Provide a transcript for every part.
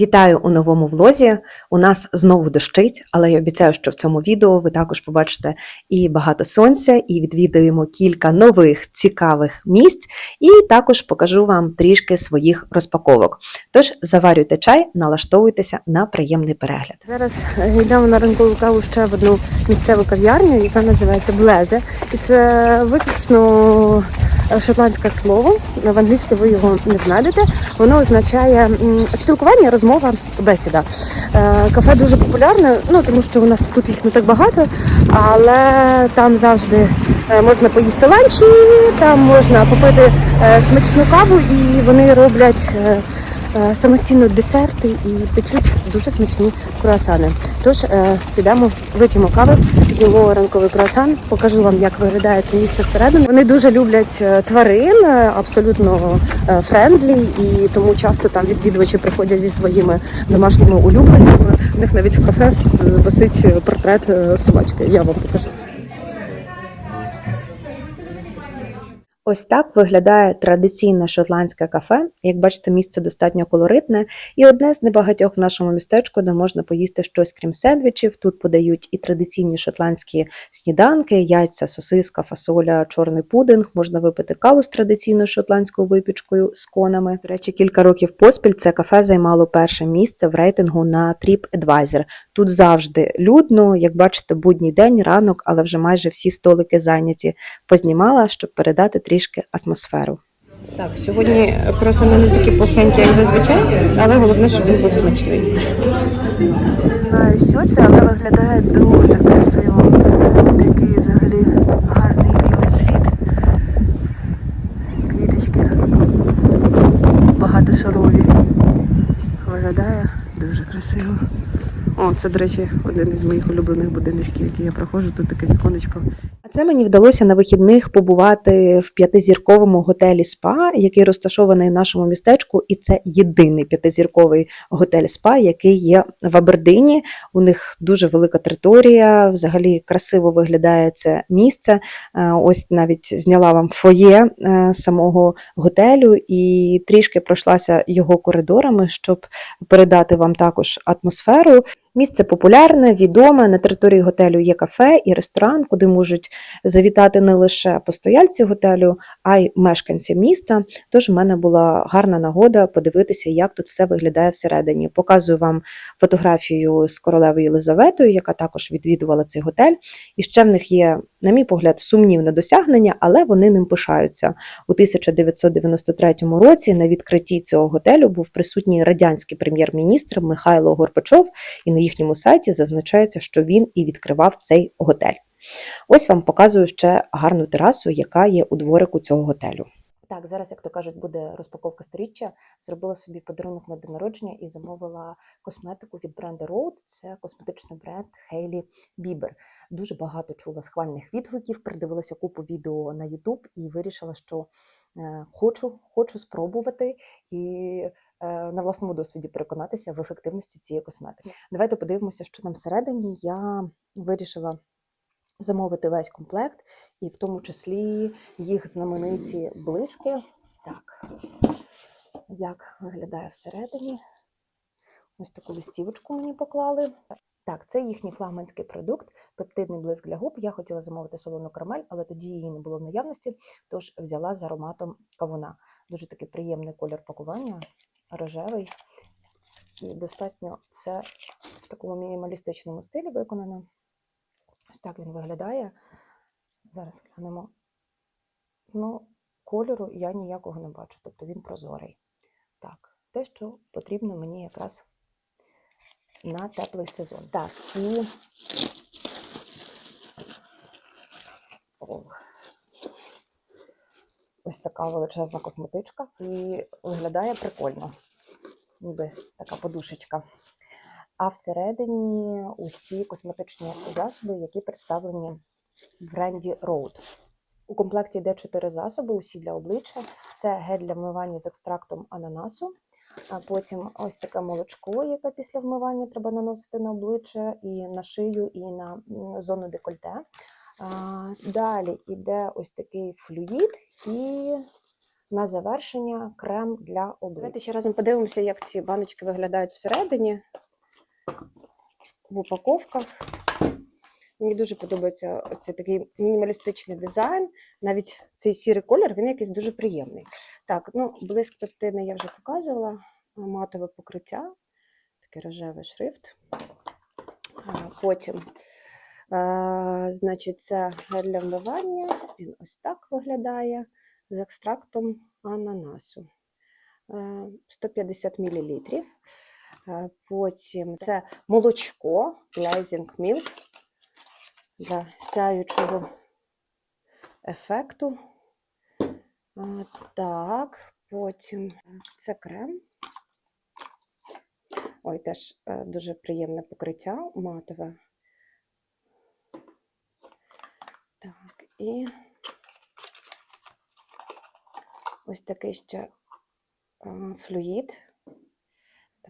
Вітаю у новому влозі. У нас знову дощить, але я обіцяю, що в цьому відео ви також побачите і багато сонця, і відвідаємо кілька нових цікавих місць, і також покажу вам трішки своїх розпаковок. Тож заварюйте чай, налаштовуйтеся на приємний перегляд. Зараз е, йдемо на ранкову каву ще в одну місцеву кав'ярню, яка називається Блезе. І це виключно шотландське слово. В англійській ви його не знайдете. Воно означає спілкування, розмова, бесіда. Е, Кафе дуже популярне, ну тому що у нас тут їх не так багато, але там завжди е, можна поїсти ланчі, там можна попити е, смачну каву, і вони роблять. Е, самостійно десерти і печуть дуже смачні круасани. Тож е, підемо, вип'ємо кави, з'їмо ранковий круасан, покажу вам, як виглядає це місце зсередини. Вони дуже люблять е, тварин, абсолютно френдлі, і тому часто там відвідувачі приходять зі своїми домашніми улюбленцями. У них навіть в кафе висить портрет собачки. Я вам покажу. Ось так виглядає традиційне шотландське кафе. Як бачите, місце достатньо колоритне і одне з небагатьох в нашому містечку, де можна поїсти щось крім сендвічів. Тут подають і традиційні шотландські сніданки, яйця, сосиска, фасоля, чорний пудинг. Можна випити каву з традиційною шотландською випічкою з конами. До речі, кілька років поспіль це кафе займало перше місце в рейтингу на TripAdvisor. Тут завжди людно, як бачите, будній день, ранок, але вже майже всі столики зайняті познімала, щоб передати трішки атмосферу. Так, сьогодні круасани не такі пухенькі, як зазвичай, але головне, щоб він був смачний. Не знаю, що це, але виглядає дуже красиво. Такий взагалі гарний білий цвіт. Квіточки багатошарові. Виглядає дуже красиво. О, це, до речі, один із моїх улюблених будиночків, який я проходжу. Тут таке віконечко. Це мені вдалося на вихідних побувати в п'ятизірковому готелі СПА, який розташований в нашому містечку, і це єдиний п'ятизірковий готель СПА, який є в Абердині. У них дуже велика територія, взагалі красиво виглядає це місце. Е, Ось навіть зняла вам фоє е, самого готелю і трішки пройшлася його коридорами, щоб передати вам також атмосферу. Місце популярне, відоме. На території готелю є кафе і ресторан, куди можуть завітати не лише постояльці готелю, а й мешканці міста. Тож в мене була гарна нагода подивитися, як тут все виглядає всередині. Показую вам фотографію з королевою Єлизаветою, яка також відвідувала цей готель. І ще в них є, на мій погляд, сумнівне досягнення, але вони ним пишаються. У 1993 році на відкритті цього готелю був присутній радянський прем'єр-міністр Михайло Горбачов, і на їхньому сайті зазначається, що він і відкривав цей готель. Ось вам показую ще гарну терасу, яка є у дворику цього готелю. Так, зараз, як то кажуть, буде розпаковка сторіччя. Зробила собі подарунок на день народження і замовила косметику від бренду Road. Це косметичний бренд Hailey Bieber. Дуже багато чула схвальних відгуків, придивилася купу відео на YouTube і вирішила, що е, хочу, хочу спробувати і е, на власному досвіді переконатися в ефективності цієї косметики. Давайте подивимося, що там всередині. Я вирішила замовити весь комплект, і в тому числі їх знамениті блиски. Так, як виглядає всередині? Ось таку листівочку мені поклали. Так, це їхній флагманський продукт, пептидний блиск для губ. Я хотіла замовити солону карамель, але тоді її не було в наявності, тож взяла з ароматом кавуна. Дуже такий приємний колір пакування, рожевий. І достатньо все в такому мінімалістичному стилі виконано. Ось так він виглядає. Зараз глянемо. Ну, кольору я ніякого не бачу, тобто він прозорий. Так, те, що потрібно мені якраз на теплий сезон. Так, і. Ось така величезна косметичка і виглядає прикольно, ніби така подушечка. А всередині усі косметичні засоби, які представлені в бренді Road. У комплекті йде 4 засоби, усі для обличчя. Це гель для вмивання з екстрактом ананасу, а потім ось таке молочко, яке після вмивання треба наносити на обличчя і на шию, і на зону декольте. Далі йде ось такий флюїд і на завершення крем для обличчя. Давайте ще разом подивимося, як ці баночки виглядають всередині в упаковках. Мені дуже подобається ось цей такий мінімалістичний дизайн. Навіть цей сірий колір, він якийсь дуже приємний. Так, ну, блиск пептидний я вже показувала. Матове покриття, такий рожевий шрифт. Потім, значить, це для вмивання. Він ось так виглядає з екстрактом ананасу. Е, 150 мл. Потім це молочко, Glazing Milk для сяючого ефекту. Так, потім це крем. Ой, теж е, дуже приємне покриття матове. Так, і ось такий ще е, флюїд.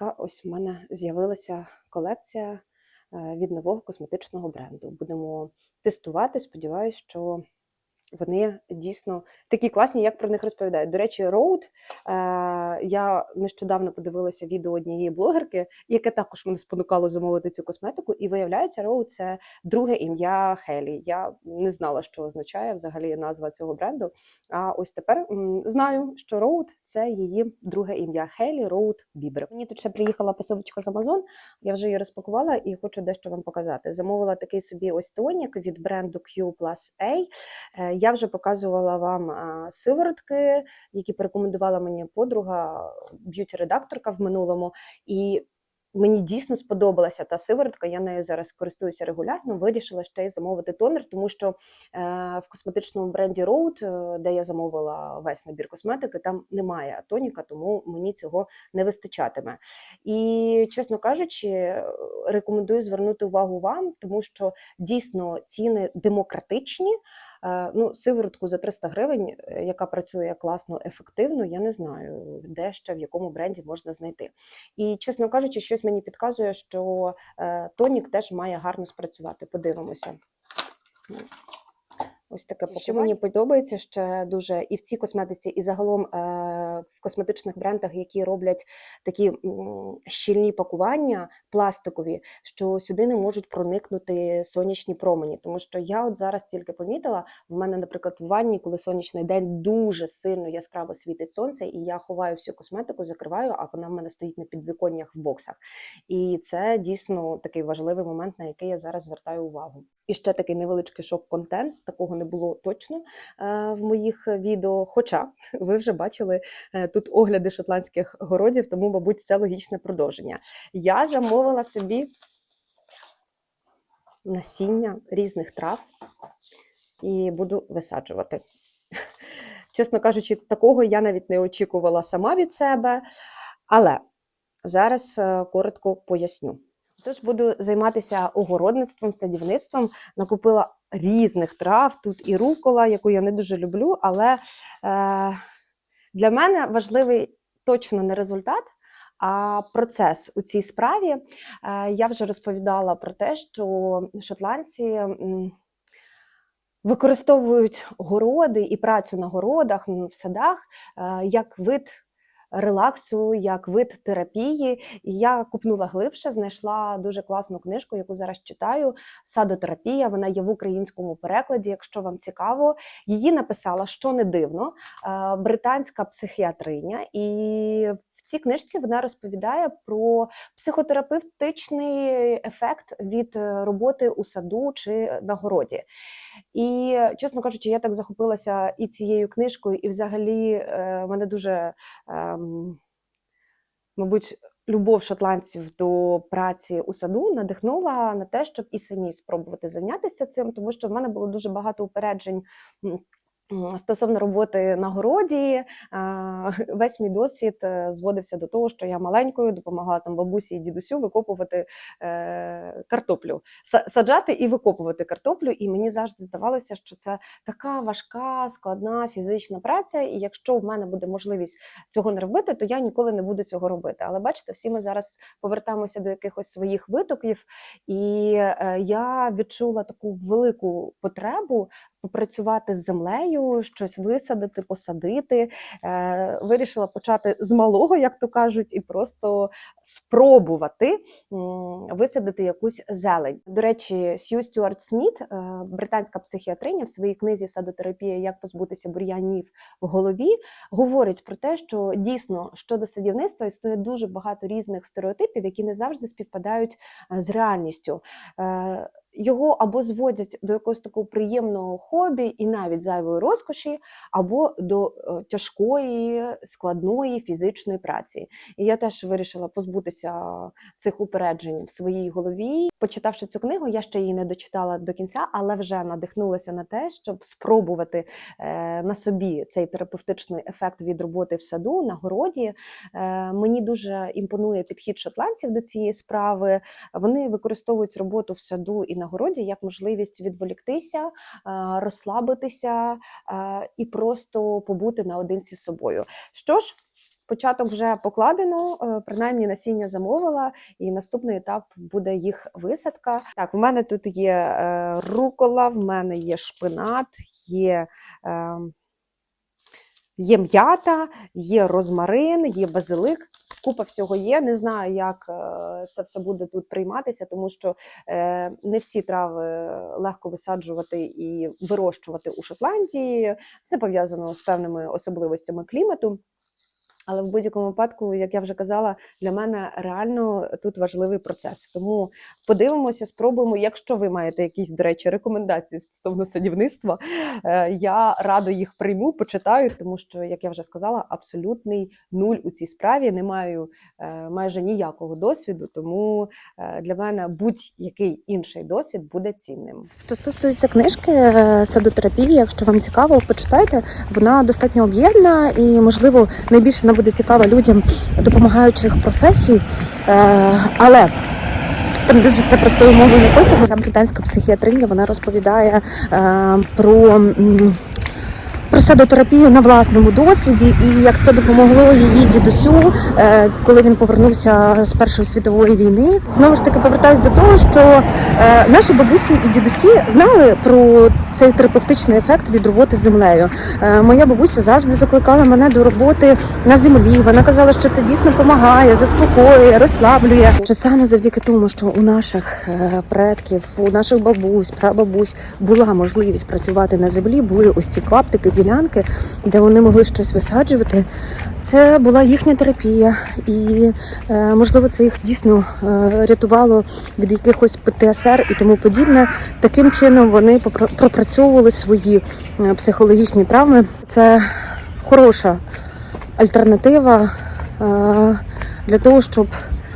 Така ось в мене з'явилася колекція е, від нового косметичного бренду. Будемо тестувати. Сподіваюсь, що вони дійсно такі класні, як про них розповідають. До речі, Road, е, я нещодавно подивилася відео однієї блогерки, яке також мене спонукало замовити цю косметику. І виявляється, Road – це друге ім'я Хелі. Я не знала, що означає взагалі назва цього бренду. А ось тепер м, знаю, що Road – це її друге ім'я Хелі Road Бібер. Мені тут ще приїхала посилочка з Amazon, я вже її розпакувала і хочу дещо вам показати. Замовила такий собі ось тонік від бренду Q Plus A. Я вже показувала вам сиворотки, які порекомендувала мені подруга, б'юті-редакторка в минулому. І мені дійсно сподобалася та сиворотка. Я нею зараз користуюся регулярно. Вирішила ще й замовити тонер, тому що е, в косметичному бренді Road, е, де я замовила весь набір косметики, там немає тоніка, тому мені цього не вистачатиме. І, чесно кажучи, рекомендую звернути увагу вам, тому що дійсно ціни демократичні. Е, Ну, сиворотку за 300 гривень, е, яка працює класно, ефективно, я не знаю, де ще в якому бренді можна знайти. І, чесно кажучи, щось мені підказує, що е, тонік теж має гарно спрацювати. Подивимося. Ось таке Що мені подобається ще дуже і в цій косметиці, і загалом е, в косметичних брендах, які роблять такі м, щільні пакування пластикові, що сюди не можуть проникнути сонячні промені. Тому що я от зараз тільки помітила, в мене, наприклад, в ванні, коли сонячний день дуже сильно яскраво світить сонце, і я ховаю всю косметику, закриваю, а вона в мене стоїть на підвіконнях в боксах. І це дійсно такий важливий момент, на який я зараз звертаю увагу. І ще такий невеличкий шок-контент, такого не було точно е, в моїх відео. Хоча ви вже бачили е, тут огляди шотландських городів, тому, мабуть, це логічне продовження. Я замовила собі насіння різних трав і буду висаджувати. Чесно кажучи, такого я навіть не очікувала сама від себе, але зараз е, коротко поясню. Тож буду займатися огородництвом, садівництвом. Накупила різних трав. Тут і рукола, яку я не дуже люблю, але е, для мене важливий точно не результат, а процес у цій справі. Е, я вже розповідала про те, що шотландці. Використовують городи і працю на городах, в садах е, як вид релаксу, як вид терапії. І я купнула глибше, знайшла дуже класну книжку, яку зараз читаю. Садотерапія. Вона є в українському перекладі. Якщо вам цікаво, її написала, що не дивно, е, британська психіатриня. І в цій книжці вона розповідає про психотерапевтичний ефект від е, роботи у саду чи на городі. І, чесно кажучи, я так захопилася і цією книжкою, і взагалі е, мене дуже, ем, мабуть, любов шотландців до праці у саду надихнула на те, щоб і самі спробувати зайнятися цим, тому що в мене було дуже багато упереджень. Стосовно роботи на городі, весь мій досвід е, зводився до того, що я маленькою допомагала там бабусі і дідусю викопувати е, картоплю, Са- саджати і викопувати картоплю. І мені завжди здавалося, що це така важка, складна фізична праця. І якщо в мене буде можливість цього не робити, то я ніколи не буду цього робити. Але бачите, всі ми зараз повертаємося до якихось своїх витоків, і е, я відчула таку велику потребу попрацювати з землею, щось висадити, посадити. Е, Вирішила почати з малого, як то кажуть, і просто спробувати висадити якусь зелень. До речі, Сью Стюарт Сміт, е, британська психіатриня, в своїй книзі Садотерапія, як позбутися бур'янів в голові, говорить про те, що дійсно щодо садівництва існує дуже багато різних стереотипів, які не завжди співпадають е, з реальністю. Його або зводять до якогось такого приємного хобі і навіть зайвої розкоші, або до е, тяжкої, складної фізичної праці. І я теж вирішила позбутися цих упереджень в своїй голові. Почитавши цю книгу, я ще її не дочитала до кінця, але вже надихнулася на те, щоб спробувати е, на собі цей терапевтичний ефект від роботи в саду на городі. Е, мені дуже імпонує підхід шотландців до цієї справи. Вони використовують роботу в саду і на городі як можливість відволіктися, розслабитися і просто побути наодинці з собою. Що ж, початок вже покладено, е, принаймні насіння замовила, і наступний етап буде їх висадка. Так, в мене тут є е, рукола, в мене є шпинат, є. Е, Є м'ята, є розмарин, є базилик. Купа всього є. Не знаю, як е, це все буде тут прийматися, тому що е, не всі трави легко висаджувати і вирощувати у Шотландії. Це пов'язано з певними особливостями клімату. Але в будь-якому випадку, як я вже казала, для мене реально тут важливий процес. Тому подивимося, спробуємо. Якщо ви маєте якісь, до речі, рекомендації стосовно садівництва, е, я радо їх прийму, почитаю, тому що, як я вже сказала, абсолютний нуль у цій справі. Не маю е, майже ніякого досвіду, тому е, для мене будь-який інший досвід буде цінним. Що стосується книжки садотерапії, якщо вам цікаво, почитайте. Вона достатньо об'ємна і, можливо, найбільше вона буде цікава людям допомагаючих професій. Е, Але там дуже все простою мовою написано. Сам британська психіатриня вона розповідає е, про. Про садотерапію на власному досвіді і як це допомогло її дідусю, е, коли він повернувся з Першої світової війни. Знову ж таки повертаюсь до того, що е, наші бабусі і дідусі знали про цей терапевтичний ефект від роботи з землею. Е, Моя бабуся завжди закликала мене до роботи на землі. Вона казала, що це дійсно допомагає, заспокоює, розслаблює. Що саме завдяки тому, що у наших предків, у наших бабусь, прабабусь була можливість працювати на землі, були ось ці клаптики, ділянки, де вони могли щось висаджувати. Це була їхня терапія, і е, можливо це їх дійсно е, рятувало від якихось ПТСР і тому подібне. Таким чином вони пропрацьовували свої е, психологічні травми. Це хороша альтернатива для того, щоб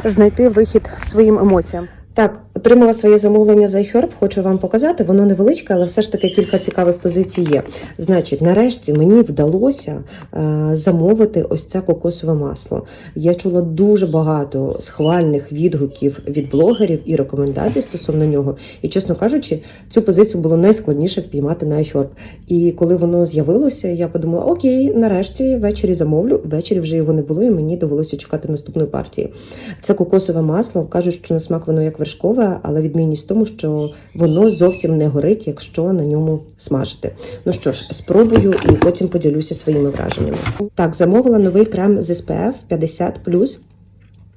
знайти вихід своїм емоціям. Так, отримала своє замовлення за iHerb, хочу вам показати. Воно невеличке, але все ж таки кілька цікавих позицій є. Значить, нарешті мені вдалося е, замовити ось це кокосове масло. Я чула дуже багато схвальних відгуків від блогерів і рекомендацій стосовно нього. І, чесно кажучи, цю позицію було найскладніше впіймати на iHerb. І коли воно з'явилося, я подумала: окей, нарешті ввечері замовлю. Ввечері вже його не було, і мені довелося чекати наступної партії. Це кокосове масло. Кажуть, що на смак воно як вершкове, але відмінність в тому, що воно зовсім не горить, якщо на ньому смажити. Ну що ж, спробую і потім поділюся своїми враженнями. Так, замовила новий крем з SPF 50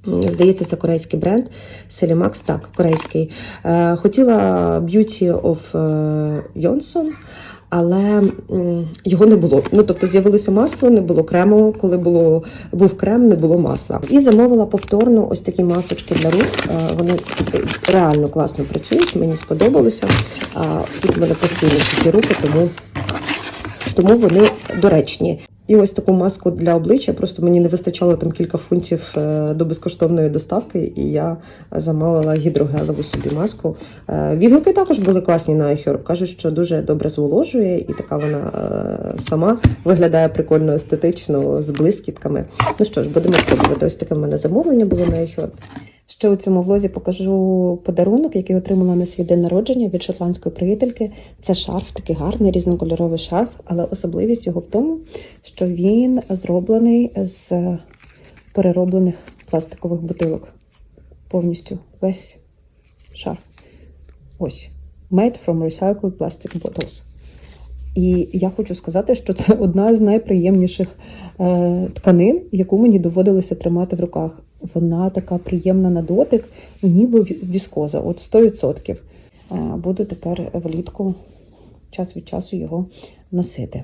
Здається, це корейський бренд Selimax, так, корейський. Е, хотіла Beauty of е, Johnson, але його не було. Ну, тобто з'явилося масло, не було крему. Коли було, був крем, не було масла. І замовила повторно ось такі масочки для рук. Вони реально класно працюють, мені сподобалося. Тут мене постійно такі руки, тому, тому вони доречні. І ось таку маску для обличчя. Просто мені не вистачало там кілька фунтів е, до безкоштовної доставки, і я замовила гідрогелеву собі маску. Е, Відгуки також були класні на iHerb. Кажуть, що дуже добре зволожує, і така вона е, сама виглядає прикольно естетично з блискітками. Ну що ж, будемо пробувати. Ось таке в мене замовлення було на iHerb. Ще у цьому влозі покажу подарунок, який отримала на свій день народження від шотландської приятельки. Це шарф, такий гарний різнокольоровий шарф, але особливість його в тому, що він зроблений з перероблених пластикових бутилок. Повністю весь шарф. Ось. Made from recycled plastic bottles. І я хочу сказати, що це одна з найприємніших е, тканин, яку мені доводилося тримати в руках. Вона така приємна на дотик, ніби віскоза, от 100%. Е, буду тепер влітку час від часу його носити.